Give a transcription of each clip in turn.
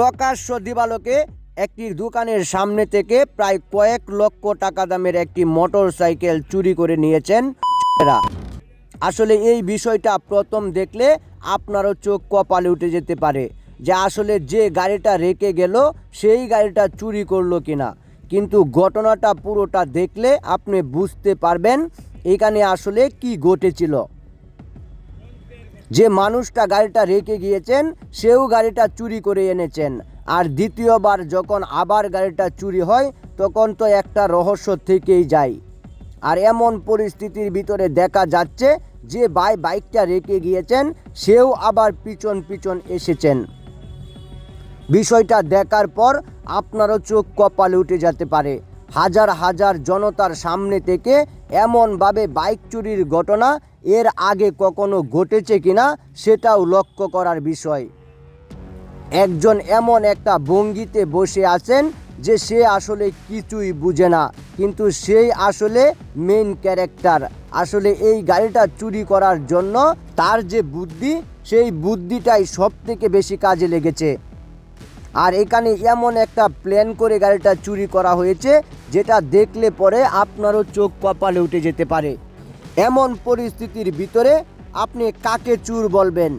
প্রকাশ্য দিবালোকে একটি দোকানের সামনে থেকে প্রায় কয়েক লক্ষ টাকা দামের একটি মোটর সাইকেল চুরি করে নিয়েছেন আসলে এই বিষয়টা প্রথম দেখলে আপনারও চোখ কপালে উঠে যেতে পারে যে আসলে যে গাড়িটা রেখে গেল, সেই গাড়িটা চুরি করল কিনা। কিন্তু ঘটনাটা পুরোটা দেখলে আপনি বুঝতে পারবেন এখানে আসলে কি ঘটেছিল। যে মানুষটা গাড়িটা রেখে গিয়েছেন, সেও গাড়িটা চুরি করে এনেছেন। আর দ্বিতীয়বার যখন আবার গাড়িটা চুরি হয়, তখন তো একটা রহস্য থেকেই যায়। আর এমন পরিস্থিতির ভিতরে দেখা যাচ্ছে যে ভাই বাইকটা রেখে গিয়েছেন, সেও আবার পিছন পিছন এসেছেন। বিষয়টা দেখার পর আপনারও চোখ কপালে উঠে যেতে পারে। হাজার হাজার জনতার সামনে থেকে এমনভাবে বাইক চুরির ঘটনা এর আগে কখনো ঘটেছে কিনা সেটাও লক্ষ্য করার বিষয়। একজন এমন একটা ভঙ্গিতে বসে আছেন যে সে আসলে কিছুই বুঝে না, কিন্তু সেই আসলে মেন ক্যারেক্টার আসলে এই গাড়িটা চুরি করার জন্য তার যে বুদ্ধি, সেই বুদ্ধিটাই সব থেকে বেশি কাজে লেগেছে। আর এখানে এমন একটা প্ল্যান করে গাড়িটা চুরি করা হয়েছে, যেটা দেখলে পরে আপনারও চোখ কপালে উঠে যেতে পারে। এমন পরিস্থিতির ভিতরে আপনি কাকে চুর বলবেন?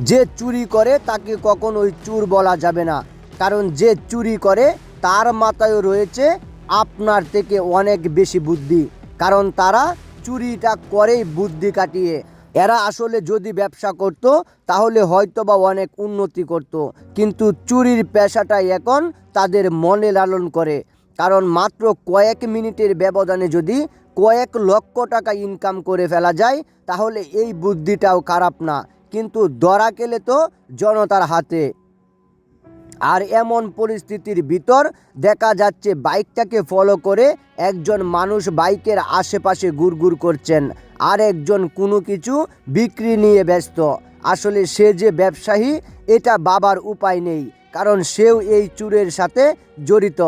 যে চুরি করে তাকে কখনোই চুর বলা যাবে না। কারণ যে চুরি করে, তার মাথায় রয়েছে আপনার থেকে অনেক বেশি বুদ্ধি। কারণ তারা চুরিটা করেই বুদ্ধি কাটিয়ে এরা আসলে যদি ব্যবসা করত, তাহলে হয়তো বা অনেক উন্নতি করত। কিন্তু চুরির পেশাটাই এখন তাদের মনে লালন করে। কারণ মাত্র কয়েক মিনিটের ব্যবধানে যদি কয়েক লক্ষ টাকা ইনকাম করে ফেলা যায়, তাহলে এই বুদ্ধিটাও খারাপ না। কিন্তু দরা কেলে তো জনতার হাতে। আর এমন পরিস্থিতির ভিতর দেখা যাচ্ছে বাইকটাকে ফলো করে একজন মানুষ বাইকের আশেপাশে গুড়গুড় করছেন। আর একজন কোনো কিছু বিক্রি নিয়ে ব্যস্ত। আসলে সে যে ব্যবসায়ী, এটা বাবার উপায় নেই, কারণ সেও এই চুরের সাথে জড়িত।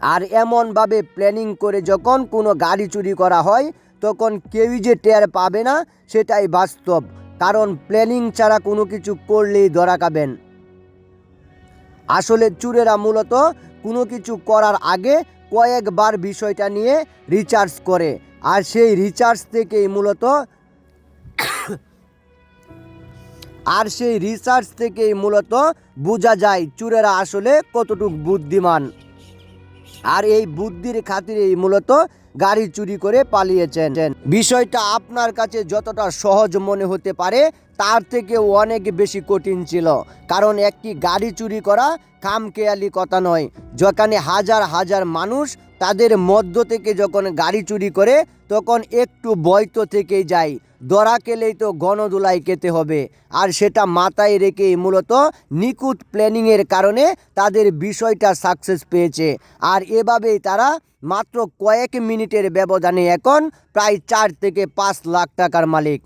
আর এমনভাবে প্ল্যানিং করে যখন কোনো গাড়ি চুরি করা হয়, তখন কেউই যে টের পাবে না, সেটাই বাস্তব। কারণ প্ল্যানিং ছাড়া কোনো কিছু করলেই ধরা খাবেন। আসলে চুরেরা মূলত কোনো কিছু করার আগে কয়েকবার বিষয়টা নিয়ে রিচার্জ করে। আর সেই রিচার্জ থেকেই মূলত আর সেই রিসার্চ থেকেই মূলত বোঝা যায় চুরেরা আসলে কতটুক বুদ্ধিমান। আর এই বুদ্ধির খাতিরেই মূলত গাড়ি চুরি করে পালিয়েছেন। বিষয়টা আপনার কাছে যতটা সহজ মনে হতে পারে, তার থেকে অনেক বেশি কঠিন ছিল। কারণ একটি গাড়ি চুরি করা খামখেয়ালি কথা নয়, যেখানে হাজার হাজার মানুষ তাদের মধ্য থেকে যখন গাড়ি চুরি করে, তখন একটু ভয় তো থেকেই যায়। দরা কেলেই তো গণদুলাই কেতে হবে। আর সেটা মাথায় রেখেই মূলত নিখুঁত প্ল্যানিংয়ের কারণে তাদের বিষয়টা সাকসেস পেয়েছে। আর এভাবেই তারা মাত্র কয়েক মিনিটের ব্যবধানে এখন প্রায় চার থেকে পাঁচ লাখ টাকার মালিক।